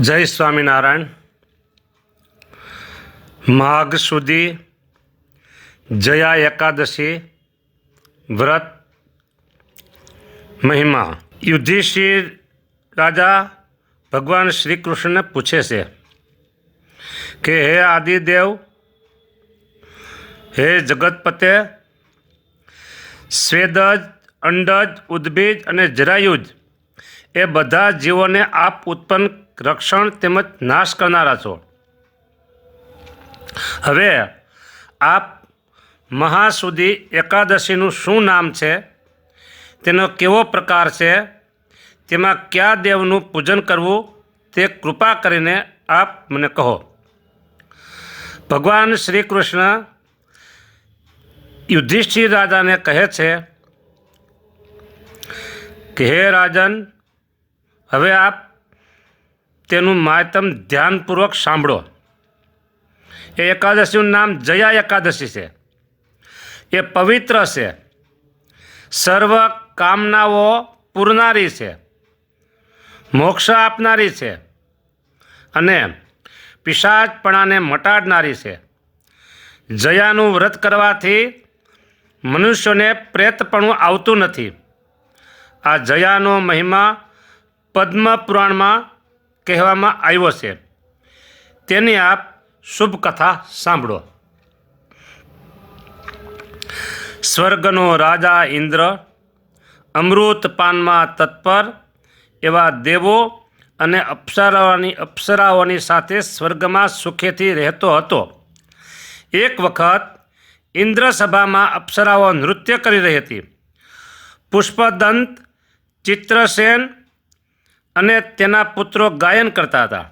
જય સ્વામિનારાયણ. માઘ સુધી જયા એકાદશી વ્રત મહિમા. યુધિષ્ઠિર રાજા ભગવાન શ્રી કૃષ્ણને પૂછે છે કે, હે આદિદેવ, હે જગતપતે, સ્વેદજ, અંડજ, ઉદ્ભીજ અને જરાયુજ, એ બધા જીવોને આપ ઉત્પન્ન રક્ષણ તેમજ નાશ કરનારા છો. હવે આપ મહાસુદી એકાદશીનું શું નામ છે? તેનો કેવો પ્રકાર છે? તેમાં કયા દેવનું પૂજન કરવું? તે કૃપા કરીને આપ મને કહો. ભગવાન શ્રી કૃષ્ણ યુધિષ્ઠિર રાજાને કહે છે કે, હે રાજન, હવે આપ તેનું માતમ ધ્યાનપૂર્વક સાંભળો. એ એકાદશીનું નામ જયા એકાદશી છે. એ પવિત્ર છે. સર્વ કામનાઓ પૂરનારી છે. મોક્ષ આપનારી છે. અને પિશાચપણાને મટાડનારી છે. જયાનું વ્રત કરવાથી મનુષ્યોને પ્રેતપણું આવતું નથી. આ જયાનો મહિમા પદ્મ પુરાણમાં કહેવામાં આવ્યો છે. તેની આપ શુભ કથા સાંભળો. સ્વર્ગનો રાજા ઇન્દ્ર અમૃત પાનમાં તત્પર એવા દેવો અને અપ્સરાઓની અપ્સરાઓની સાથે સ્વર્ગમાં સુખેથી રહેતો હતો. એક વખત ઇન્દ્ર સભામાં અપ્સરાઓ નૃત્ય કરી રહી હતી. પુષ્પદંત, ચિત્રસેન અને તેના પુત્રો ગાયન કરતા હતા.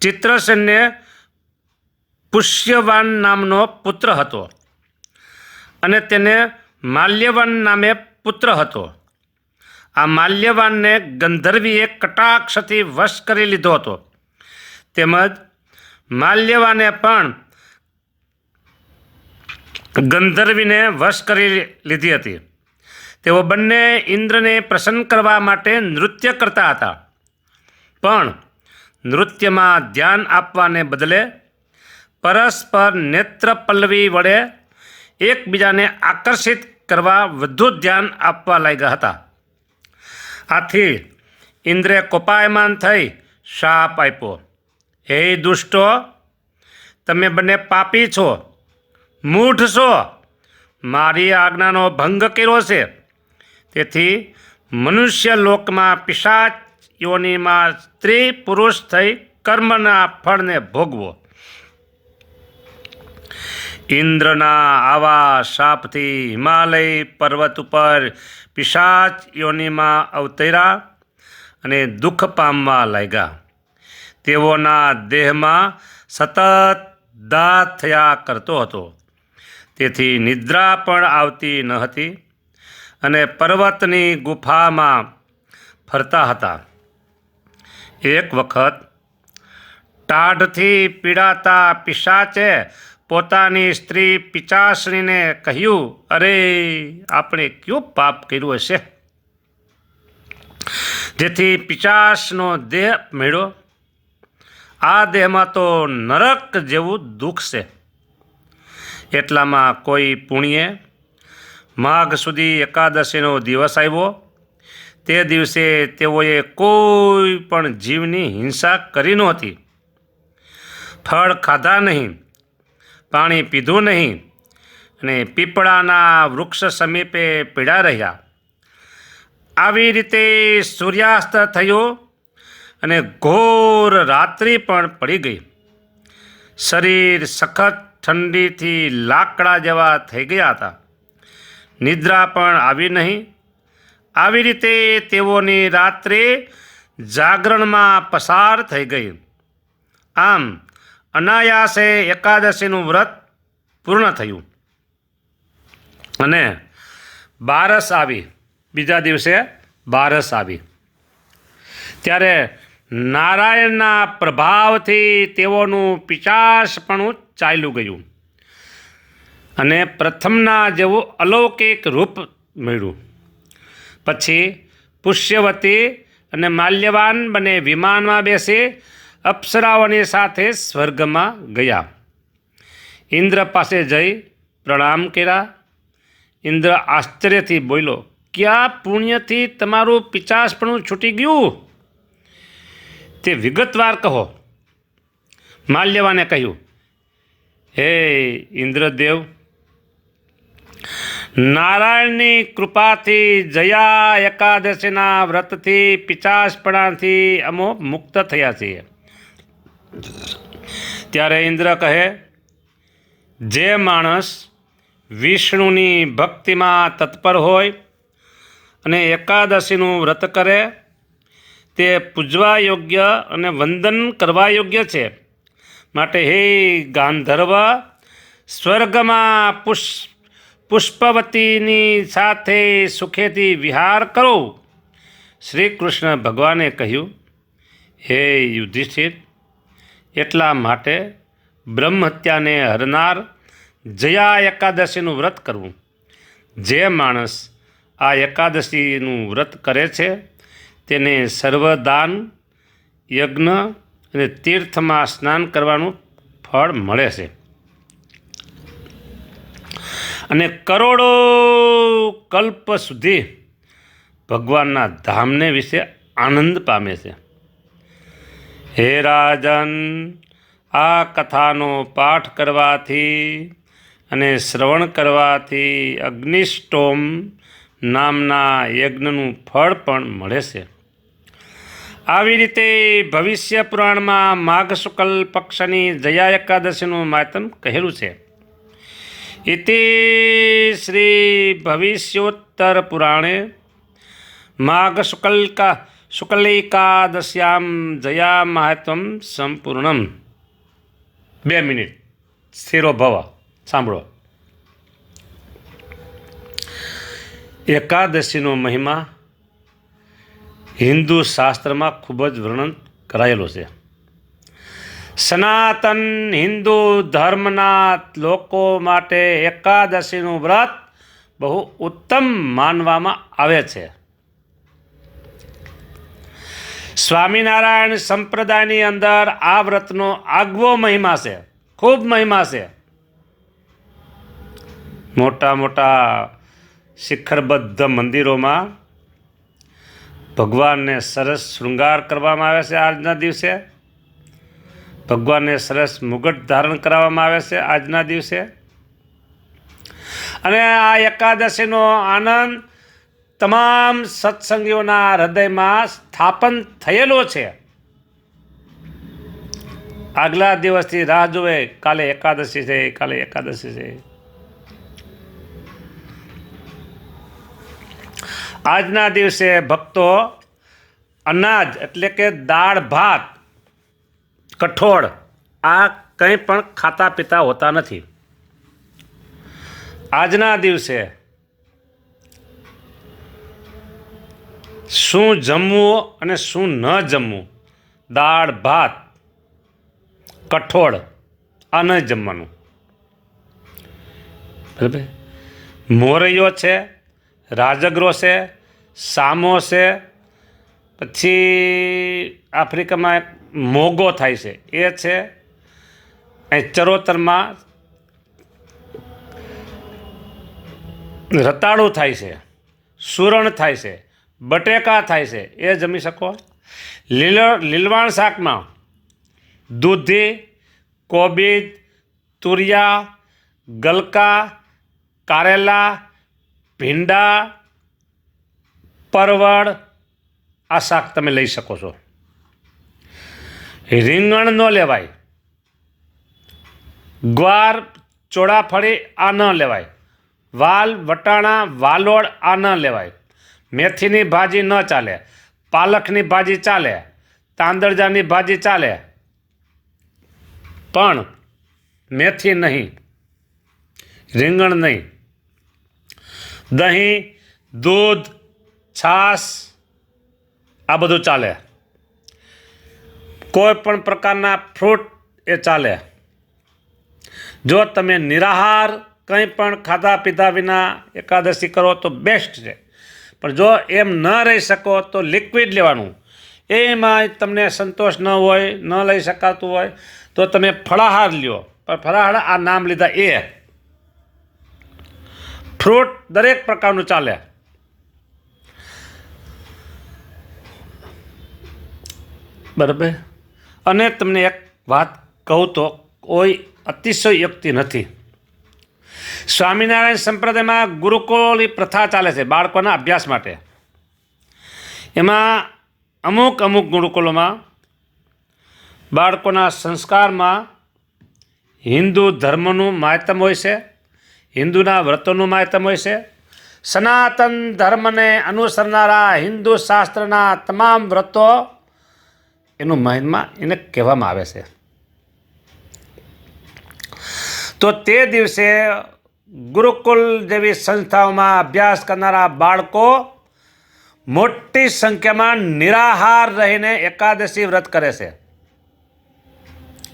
ચિત્રસેનને પુષ્યવાન નામનો પુત્ર હતો અને તેને માલ્યવાન નામે પુત્ર હતો. આ માલ્યવાનને ગંધર્વીએ કટાક્ષથી વશ કરી લીધો હતો. તેમજ માલ્યવાને પણ ગંધર્વીને વશ કરી લીધી હતી. તેઓ બંને ઇન્દ્રને પ્રસન્ન કરવા માટે નૃત્ય કરતા હતા. પણ નૃત્યમાં ધ્યાન આપવાને બદલે પરસ્પર નેત્ર પલ્લવી વડે એકબીજાને આકર્ષિત કરવા વધુ ધ્યાન આપવા લાગ્યા હતા. આથી ઇન્દ્રે કોપાયમાન થઈ શાપ આપ્યો. હે દુષ્ટો, તમે બંને પાપી છો, મૂઢ છો. મારી આજ્ઞાનો ભંગ કર્યો છે. તેથી મનુષ્ય લોકમાં પિશાચ યોનિમાં સ્ત્રી પુરુષ થઈ કર્મના ફળને ભોગવો. ઇન્દ્રના આવા શાપથી હિમાલય પર્વત ઉપર પિશાચ યોનિમાં અવતર્યા અને દુઃખ પામવા લાગ્યા. તેઓના દેહમાં સતત દાહ થયા કરતો હતો. તેથી નિદ્રા પણ આવતી ન હતી. અને પર્વતની ગુફામાં ફરતા હતા. એક વખત ટાઢથી પીડાતા પિશાચે પોતાની સ્ત્રી પિચાસણીને કહ્યું, અરે, આપણે કયું પાપ કર્યું હશે? જેથી પિચાસનો દેહ મેળ્યો. આ દેહમાં તો નરક જેવું દુઃખ છે. એટલામાં કોઈ પુણ્યે માઘ સુધી એકાદશીનો દિવસ આવ્યો. તે દિવસે તેઓએ કોઈ પણ જીવની હિંસા કરી નહોતી. ફળ ખાધા નહીં, પાણી પીધું નહીં અને પીપળાના વૃક્ષ સમીપે પીડા રહ્યા. આવી રીતે સૂર્યાસ્ત થયો અને ઘોર રાત્રિ પણ પડી ગઈ. શરીર સખત ઠંડીથી લાકડા જેવા થઈ ગયા હતા. નિદ્રા પણ આવી નહીં. આવી રીતે તેઓની રાત્રે જાગરણમાં પસાર થઈ ગઈ. આમ અનાયાસે એકાદશીનું વ્રત પૂર્ણ થયું. અને બારસ આવી. બીજા દિવસે બારસ આવી. ત્યારે નારાયણના પ્રભાવથી તેઓનું પિચાસપણું ચાલ્યું ગયું. અને પ્રથમના જેવું અલૌકિક રૂપ મળ્યું. પછી પુષ્યવતી અને માલ્યવાન બને વિમાનમાં બેસી અપ્સરાઓની સાથે સ્વર્ગમાં ગયા. ઇન્દ્ર પાસે જઈ પ્રણામ કર્યા. ઇન્દ્ર આશ્ચર્યથી બોલ્યો, ક્યાં પુણ્યથી તમારું પિચાસપણું છૂટી ગયું? તે વિગતવાર કહો. માલ્યવાને કહ્યું, હે ઇન્દ્રદેવ નારાયણની કૃપાથી જયા એકાદશીના વ્રતથી, પિચાસપણાથી અમો મુક્ત થયા છીએ. ત્યારે ઇન્દ્ર કહે, જે માણસ વિષ્ણુની ભક્તિમાં તત્પર હોય અને એકાદશીનું વ્રત કરે, તે પૂજવા યોગ્ય અને વંદન કરવા યોગ્ય છે. માટે હે ગાંધર્વ, સ્વર્ગમાં પુષ્પ પુષ્પવતીની સાથે સુખેથી વિહાર કરો. શ્રી કૃષ્ણ ભગવાને કહ્યું, હે યુધિષ્ઠિર, એટલા માટે બ્રહ્મહત્યાને હરનાર જયા એકાદશીનું વ્રત કરવું. જે માણસ આ એકાદશીનું વ્રત કરે છે, તેને સર્વદાન, યજ્ઞ અને તીર્થમાં સ્નાન કરવાનું ફળ મળે છે. અને કરોડો કલ્પ સુધી ભગવાનના ધામને વિશે આનંદ પામે છે. હે રાજન, આ કથાનો પાઠ કરવાથી અને શ્રવણ કરવાથી અગ્નિષ્ટોમ નામના યજ્ઞનું ફળ પણ મળે છે. આવી રીતે ભવિષ્ય પુરાણમાં માઘ શુકલ પક્ષની જયા એકાદશીનું માતમ કહેલું છે. પુરાણે માઘ શુક્લકા શુક્લૈકાદશ્યામ જયા મહાત્મ સંપૂર્ણમ બે મિનિટ. સ્થિરો ભવ. સાંભળો. એકાદશીનો મહિમા હિન્દુ શાસ્ત્રમાં ખૂબ જ વર્ણન કરાયેલો છે. સનાતન હિન્દુ ધર્મના લોકો માટે એકાદશીનું વ્રત બહુ ઉત્તમ માનવામાં આવે છે. સ્વામિનારાયણ સંપ્રદાયની અંદર આ વ્રતનો આગવો મહિમા છે, ખૂબ મહિમા છે. મોટા મોટા શિખરબદ્ધ મંદિરોમાં ભગવાનને સરસ શૃંગાર કરવામાં આવે છે આજના દિવસે. ભગવાનને સરસ મુગટ ધારણ કરાવવામાં આવે છે આજના દિવસે. અને આ એકાદશીનો આનંદ તમામ સત્સંગીઓના હૃદયમાં સ્થાપન થયેલો છે. આગલા દિવસથી રાહ જોવે કાલે એકાદશી છે, કાલે એકાદશી છે. આજના દિવસે ભક્તો અનાજ એટલે કે દાળ ભાત કઠોળ. આ કંઈ પણ ખાતા પીતા હોતા નથી. આજના દિવસે શું જમવું અને શું ન જમવું? દાળ, ભાત, કઠોળ, આ ન જમવાનું. બરાબર? મોરૈયો છે, રાજગરો છે, સામો છે, પછી આફ્રિકામાં મોગો થાય છે. એ છે અહીં ચરોતરમાં રતાળું થાય છે, સુરણ થાય છે, બટેકા થાય છે. એ જમી શકો? લીલ લીલવાણ શાકમાં દૂધી, કોબીજ, તુરિયા, ગલકા, કારેલા, ભીંડા, પરવળ આ શાક તમે લઈ શકો છો. રીંગણ ન લેવાય. ગ્વાર, ચોળાફળી આ ન લેવાય. વાલ, વટાણા, વાલોળ આ ન લેવાય. મેથીની ભાજી ન ચાલે. પાલકની ભાજી ચાલે. તાંદળજાની ભાજી ચાલે. પણ મેથી નહીં. રીંગણ નહીં. દહીં, દૂધ, છાશ આ બધું ચાલે. કોઈ પણ પ્રકારના ફ્રૂટ એ ચાલે. જો તમે નિરાહાર કંઈ પણ ખાધા પીધા વિના એકાદશી કરો તો બેસ્ટ છે. પણ જો એમ ન રહી શકો તો લિક્વિડ લેવાનું. એમાં તમને સંતોષ ન હોય, ન લઈ શકાતું હોય, તો તમે ફળાહાર લ્યો. પણ ફળાહાર આ નામ લીધા એ. ફ્રૂટ દરેક પ્રકારનું ચાલે. બરાબર? અને તમને એક વાત કહું તો કોઈ અતિશયોક્તિ નથી. સ્વામિનારાયણ સંપ્રદાયમાં ગુરુકુળની પ્રથા ચાલે છે બાળકોના અભ્યાસ માટે. એમાં અમુક અમુક ગુરુકુલોમાં બાળકોના સંસ્કારમાં હિન્દુ ધર્મનું માયતમ હોય છે, હિન્દુના વ્રતોનું માયતમ હોય છે, સનાતન ધર્મને અનુસરનારા હિન્દુ શાસ્ત્રના તમામ વ્રતો એનું મહિમા એને કહેવામાં આવે છે. તો તે દિવસે ગુરુકુલ જેવી સંસ્થાઓમાં અભ્યાસ કરનારા બાળકો મોટી સંખ્યામાં નિરાહાર રહીને એકાદશી વ્રત કરે છે.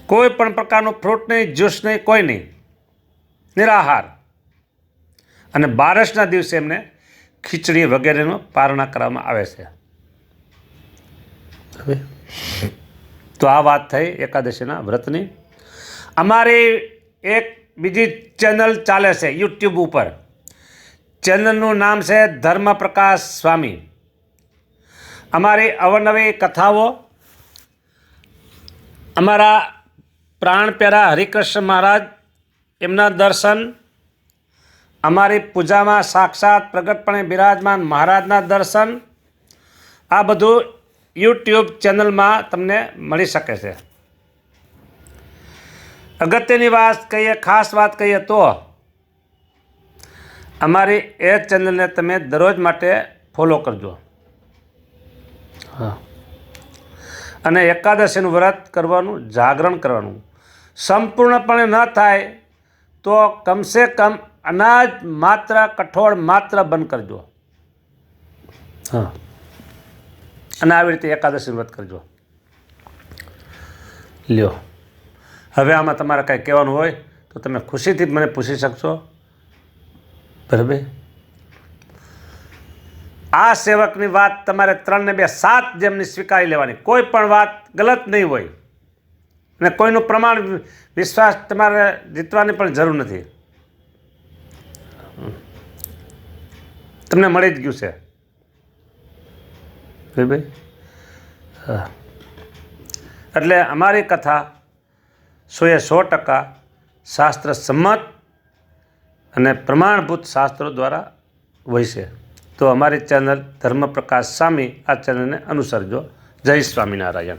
કોઈ પણ પ્રકારનું ફ્રૂટ નહીં, જ્યુસ નહીં, કોઈ નહીં. નિરાહાર. અને બારસના દિવસે એમને ખીચડી વગેરેનું પારણા કરવામાં આવે છે. હવે? તો આ વાત થઈ એકાદશીના વ્રતની. અમારી એક બીજી ચેનલ ચાલે છે યુટ્યુબ ઉપર. ચેનલનું નામ છે ધર્મપ્રકાશ સ્વામી. અમારી અવનવી કથાઓ, અમારા પ્રાણ પ્યારા હરિકૃષ્ણ મહારાજ, એમના દર્શન, અમારી પૂજામાં સાક્ષાત પ્રગટપણે બિરાજમાન મહારાજના દર્શન, આ બધું યુટ્યુબ ચેનલમાં તમને મળી શકે છે. અગત્યની વાત કહીએ, ખાસ વાત કહીએ તો અમારી એ ચેનલને તમે દરરોજ માટે ફોલો કરજો. હા અને એકાદશીનું વ્રત કરવાનું, જાગરણ કરવાનું. સંપૂર્ણપણે ન થાય તો કમસે કમ અનાજ માત્ર, કઠોળ માત્ર બંધ કરજો. હા. અને આવી રીતે એકાદશી વ્રત કરજો. લ્યો. હવે આમાં તમારે કાંઈ કહેવાનું હોય તો તમે ખુશીથી મને પૂછી શકશો. બરાબર? આ સેવકની વાત તમારે ત્રણને બે સાત જેમની સ્વીકારી લેવાની. કોઈ પણ વાત ગલત નહીં હોય. અને કોઈનું પ્રમાણ વિશ્વાસ તમારે જીતવાની પણ જરૂર નથી. તમને મળી જ ગયું છે. બરાબર હા. એટલે અમારી કથા સોએ સો ટકા શાસ્ત્ર સંમત અને પ્રમાણભૂત શાસ્ત્રો દ્વારા છે. તો અમારી ચેનલ ધર્મપ્રકાશ સ્વામી આ ચેનલને અનુસરજો. જય સ્વામિનારાયણ.